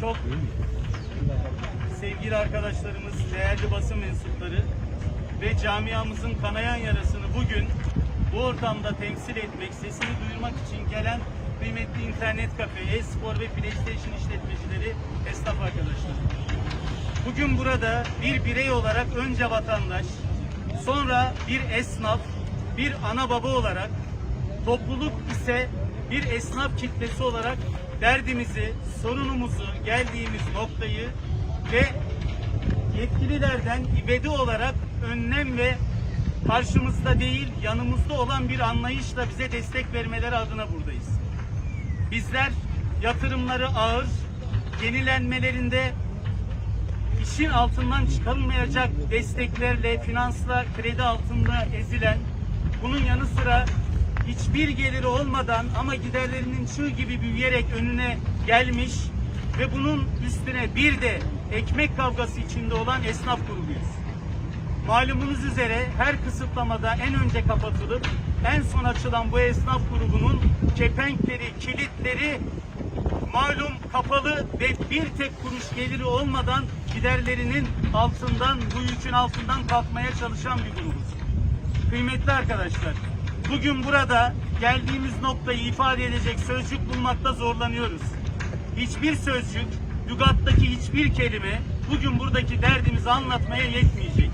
çok sevgili arkadaşlarımız, değerli basın mensupları ve camiamızın kanayan yarasını bugün bu ortamda temsil etmek, sesini duyurmak için gelen kıymetli internet kafe, e-spor ve PlayStation işletmecileri, esnaf arkadaşlar. Bugün burada bir birey olarak önce vatandaş, sonra bir esnaf, bir ana baba olarak, topluluk ise bir esnaf kitlesi olarak derdimizi, sorunumuzu, geldiğimiz noktayı ve yetkililerden ivedi olarak önlem ve karşımızda değil yanımızda olan bir anlayışla bize destek vermeleri adına buradayız. Bizler yatırımları ağır, yenilenmelerinde işin altından çıkarılmayacak desteklerle, finansla, kredi altında ezilen, bunun yanı sıra hiçbir geliri olmadan ama giderlerinin çığ gibi büyüyerek önüne gelmiş ve bunun üstüne bir de ekmek kavgası içinde olan esnaf grubuyuz. Malumunuz üzere her kısıtlamada en önce kapatılıp en son açılan bu esnaf grubunun kepenkleri, kilitleri malum kapalı ve bir tek kuruş geliri olmadan giderlerinin altından, bu yükün altından kalkmaya çalışan bir grubuz. Kıymetli arkadaşlar, bugün burada geldiğimiz noktayı ifade edecek sözcük bulmakta zorlanıyoruz. Hiçbir sözcük, lügattaki hiçbir kelime bugün buradaki derdimizi anlatmaya yetmeyecek.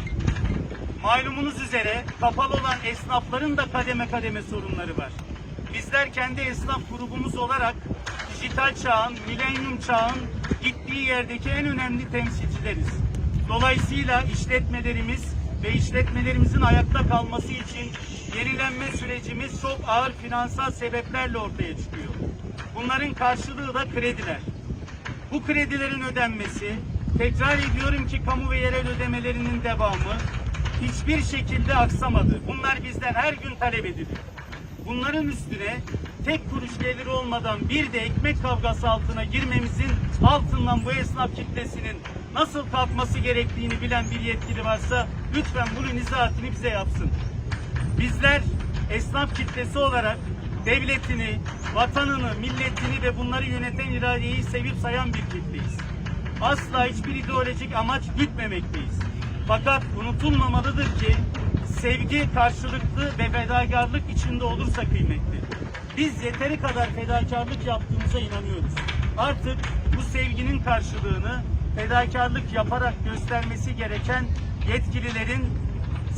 Malumunuz üzere kapalı olan esnafların da kademe kademe sorunları var. Bizler kendi esnaf grubumuz olarak dijital çağın, milenyum çağın gittiği yerdeki en önemli temsilcileriz. Dolayısıyla işletmelerimiz ve işletmelerimizin ayakta kalması için yenilenme sürecimiz çok ağır finansal sebeplerle ortaya çıkıyor. Bunların karşılığı da krediler. Bu kredilerin ödenmesi, tekrar ediyorum ki kamu ve yerel ödemelerinin devamı hiçbir şekilde aksamadı. Bunlar bizden her gün talep ediliyor. Bunların üstüne tek kuruş geliri olmadan bir de ekmek kavgası altına girmemizin altından bu esnaf kitlesinin nasıl kalkması gerektiğini bilen bir yetkili varsa lütfen bunun izahatını bize yapsın. Bizler esnaf kitlesi olarak devletini, vatanını, milletini ve bunları yöneten iradeyi sevip sayan bir kitleyiz. Asla hiçbir ideolojik amaç gütmemekteyiz. Fakat unutulmamalıdır ki sevgi karşılıklı ve fedakarlık içinde olursa kıymetli. Biz yeteri kadar fedakarlık yaptığımıza inanıyoruz. Artık bu sevginin karşılığını fedakarlık yaparak göstermesi gereken yetkililerin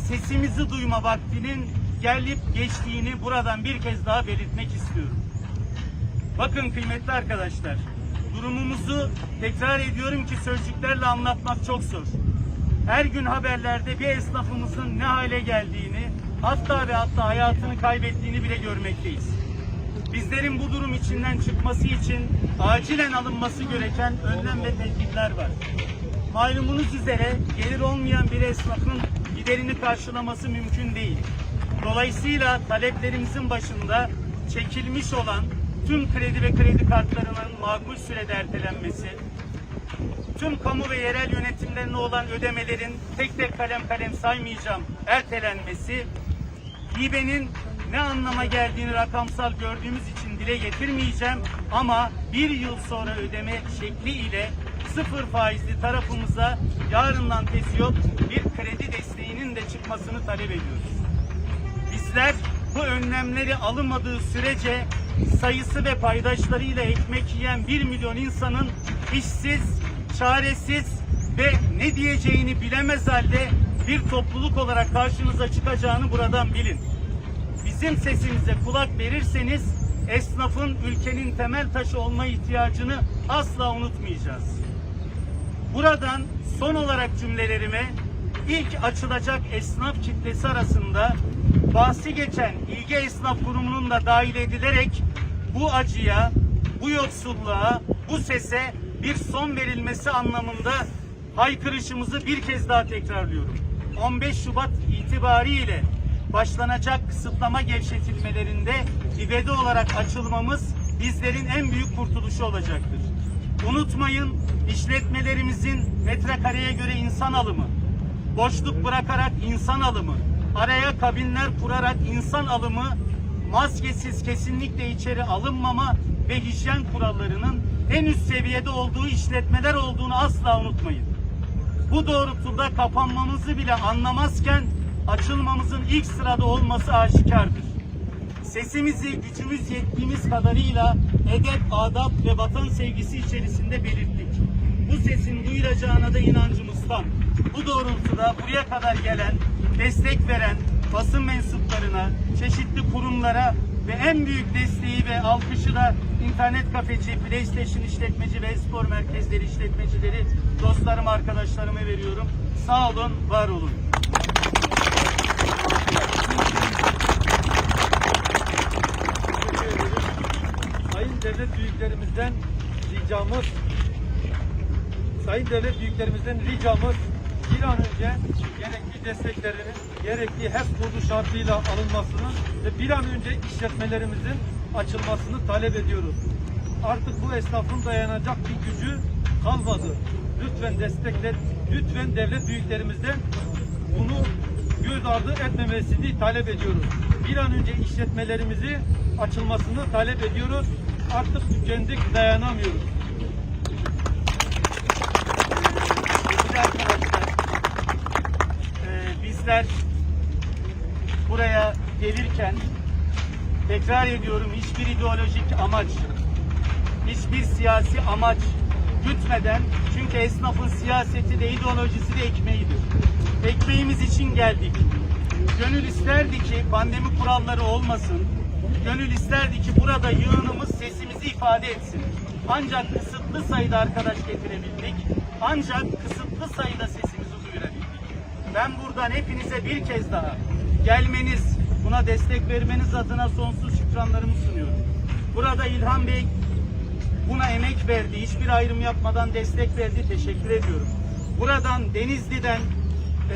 sesimizi duyma vaktinin gelip geçtiğini buradan bir kez daha belirtmek istiyorum. Bakın kıymetli arkadaşlar, durumumuzu tekrar ediyorum ki sözcüklerle anlatmak çok zor. Her gün haberlerde bir esnafımızın ne hale geldiğini, hatta ve hatta hayatını kaybettiğini bile görmekteyiz. Bizlerin bu durum içinden çıkması için acilen alınması gereken önlem ve tedbirler var. Malumunuz üzere gelir olmayan bir esnafın giderini karşılaması mümkün değil. Dolayısıyla taleplerimizin başında çekilmiş olan tüm kredi ve kredi kartlarının makul sürede ertelenmesi, tüm kamu ve yerel yönetimlerine olan ödemelerin tek tek kalem kalem saymayacağım ertelenmesi, hibenin ne anlama geldiğini rakamsal gördüğümüz için dile getirmeyeceğim ama bir yıl sonra ödeme şekli ile sıfır faizli tarafımıza yarından tezi yok bir kredi desteğinin de çıkmasını talep ediyoruz. Bizler bu önlemleri alınmadığı sürece sayısı ve paydaşlarıyla ekmek yiyen bir milyon insanın işsiz, çaresiz ve ne diyeceğini bilemez halde bir topluluk olarak karşınıza çıkacağını buradan bilin. Bizim sesimize kulak verirseniz esnafın ülkenin temel taşı olma ihtiyacını asla unutmayacağız. Buradan son olarak cümlelerime ilk açılacak esnaf kitlesi arasında bahsi geçen İlge Esnaf Kurumu'nun da dahil edilerek bu acıya, bu yoksulluğa, bu sese bir son verilmesi anlamında haykırışımızı bir kez daha tekrarlıyorum. 15 Şubat itibariyle başlanacak kısıtlama gevşetilmelerinde ivedi olarak açılmamız bizlerin en büyük kurtuluşu olacaktır. Unutmayın işletmelerimizin metrekareye göre insan alımı, boşluk bırakarak insan alımı, araya kabinler kurarak insan alımı, maskesiz kesinlikle içeri alınmama ve hijyen kurallarının en üst seviyede olduğu işletmeler olduğunu asla unutmayın. Bu doğrultuda kapanmamızı bile anlamazken açılmamızın ilk sırada olması aşikardır. Sesimizi gücümüz yettiğimiz kadarıyla edep, adap ve vatan sevgisi içerisinde belirttik. Bu sesin duyulacağına da inancımızdan. Bu doğrultuda buraya kadar gelen, destek veren basın mensuplarına, çeşitli kurumlara ve en büyük desteği ve alkışı da internet kafeci, PlayStation işletmeci ve spor merkezleri işletmecileri, dostlarım, arkadaşlarıma veriyorum. Sağ olun, var olun. Sayın devlet büyüklerimizden ricamız Sayın devlet büyüklerimizden ricamız bir an önce gerekli desteklerinin gerekli HES kodu şartıyla alınmasını ve bir an önce işletmelerimizin açılmasını talep ediyoruz. Artık bu esnafın dayanacak bir gücü kalmadı. Lütfen destekler, lütfen devlet büyüklerimizden bunu göz ardı etmemesini talep ediyoruz. Bir an önce işletmelerimizi açılmasını talep ediyoruz. Artık tükendik, dayanamıyoruz. E, bizler buraya gelirken tekrar ediyorum hiçbir ideolojik amaç, hiçbir siyasi amaç gütmeden çünkü esnafın siyaseti de ideolojisi de ekmeğidir. Ekmeğimiz için geldik. Gönül isterdi ki pandemi kuralları olmasın. Gönül isterdi ki burada yığınımız sesimizi ifade etsin. Ancak kısıtlı sayıda arkadaş getirebildik. Ancak kısıtlı sayıda duyurabildik. Ben buradan hepinize bir kez daha gelmeniz, buna destek vermeniz adına sonsuz şükranlarımı sunuyorum. Burada İlhan Bey buna emek verdi, hiçbir ayrım yapmadan destek verdi. Teşekkür ediyorum. Buradan Denizli'den,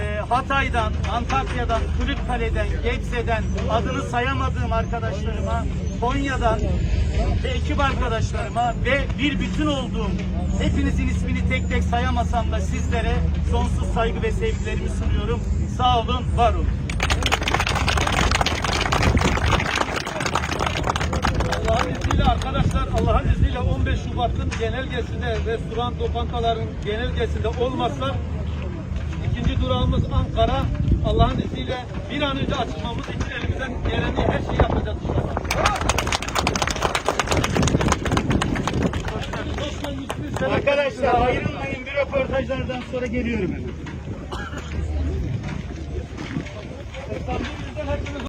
e, Hatay'dan, Antakya'dan, Kırıkkale'den, Gebze'den adını sayamadığım arkadaşlarıma, Konya'dan ve ekip arkadaşlarıma ve bir bütün olduğum hepinizin ismini tek tek sayamasam da sizlere sonsuz saygı ve sevgilerimi sunuyorum. Sağ olun, var olun. Allah'ın izniyle arkadaşlar, Allah'ın izniyle 15 Şubat'ın genelgesinde, restoran, lokantaların genelgesinde olmazsa ikinci durağımız Ankara. Allah'ın izniyle bir an önce açılmamız için Röportajlardan sonra geliyorum hemen.